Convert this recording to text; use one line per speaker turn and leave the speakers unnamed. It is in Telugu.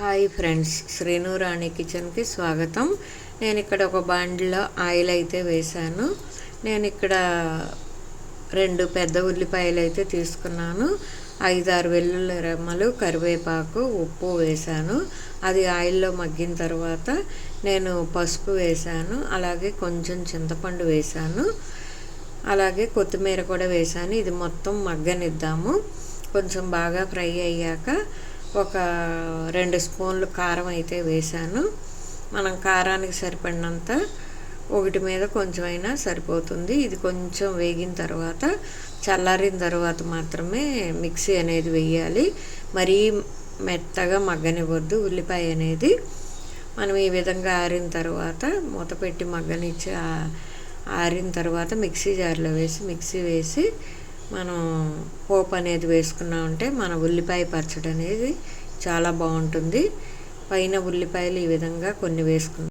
హాయ్ ఫ్రెండ్స్ శ్రీనురాణి కిచెన్కి స్వాగతం. నేను ఇక్కడ ఒక బాండిలో ఆయిల్ అయితే వేశాను. నేను ఇక్కడ రెండు పెద్ద ఉల్లిపాయలు అయితే తీసుకున్నాను. ఐదారు వెల్లుల్లి రెమ్మలు కరివేపాకు ఉప్పు వేశాను. అది ఆయిల్లో మగ్గిన తర్వాత నేను పసుపు వేశాను. అలాగే కొంచెం చింతపండు వేశాను. అలాగే కొత్తిమీర కూడా వేశాను. ఇది మొత్తం మగ్గనిద్దాము. కొంచెం బాగా ఫ్రై అయ్యాక ఒక రెండు స్పూన్లు కారం అయితే వేశాను. మనం కారానికి సరిపడినంత ఒకటి మీద కొంచెం అయినా సరిపోతుంది. ఇది కొంచెం వేగిన తర్వాత చల్లారిన తర్వాత మాత్రమే మిక్సీ అనేది వేయాలి. మరీ మెత్తగా మగ్గనివ్వద్దు. ఉల్లిపాయ అనేది మనం ఈ విధంగా ఆరిన తర్వాత మూత పెట్టి మగ్గనిచ్చి ఆరిన తర్వాత మిక్సీ జార్లో వేసి మిక్సీ వేసి మనం పోపు అనేది వేసుకున్నామంటే మన ఉల్లిపాయ పచ్చడి అనేది చాలా బాగుంటుంది. పైన ఉల్లిపాయలు ఈ విధంగా కొన్ని వేసుకున్నాం.